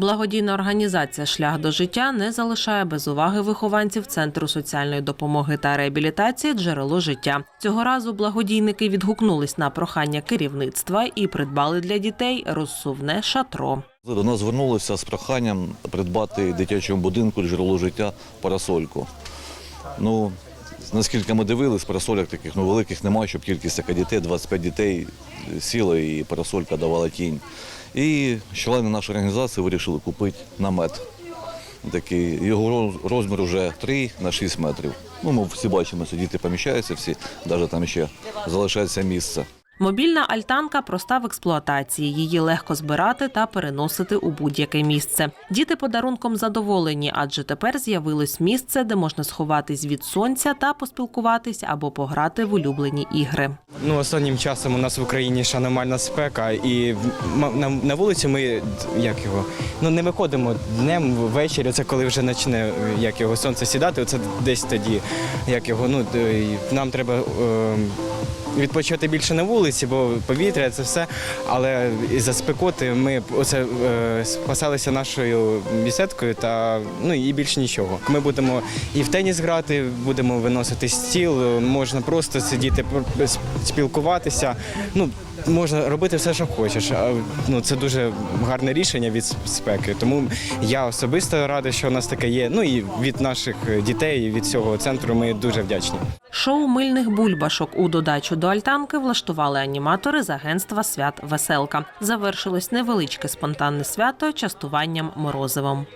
Благодійна організація Шлях до життя не залишає без уваги вихованців Центру соціальної допомоги та реабілітації Джерело життя. Цього разу благодійники відгукнулись на прохання керівництва і придбали для дітей розсувне шатро. До нас звернулися з проханням придбати дитячому будинку джерело життя парасольку. Ну, наскільки ми дивились, парасольок таких ну, великих немає, щоб кількість така дітей, 25 дітей сіло і парасолька давала тінь. І члени нашої організації вирішили купити намет. Такий, його розмір вже 3 на 6 метрів. Ну, ми всі бачимо, що діти поміщаються всі, навіть там ще залишається місце. Мобільна альтанка проста в експлуатації. Її легко збирати та переносити у будь-яке місце. Діти подарунком задоволені, адже тепер з'явилось місце, де можна сховатись від сонця та поспілкуватись або пограти в улюблені ігри. Ну, останнім часом у нас в Україні ще аномальна спека, і на, вулицю ми як його ну не виходимо днем ввечері. Це коли вже почне як його сонце сідати. Оце десь тоді, як його ну нам треба. Е, Відпочити більше на вулиці, бо повітря це все. Але із-за спекоти ми оце е, спасалися нашою бісідкою та ну і більше нічого. Ми будемо і в теніс грати, будемо виносити стіл, можна просто сидіти, спілкуватися. Ну можна робити все, що хочеш. Ну це дуже гарне рішення від спеки. Тому я особисто радий, що у нас таке є. Ну і від наших дітей, від цього центру ми дуже вдячні. Шоу мильних бульбашок у додачу до альтанки влаштували аніматори з агентства свят Веселка. Завершилось невеличке спонтанне свято частуванням морозивом.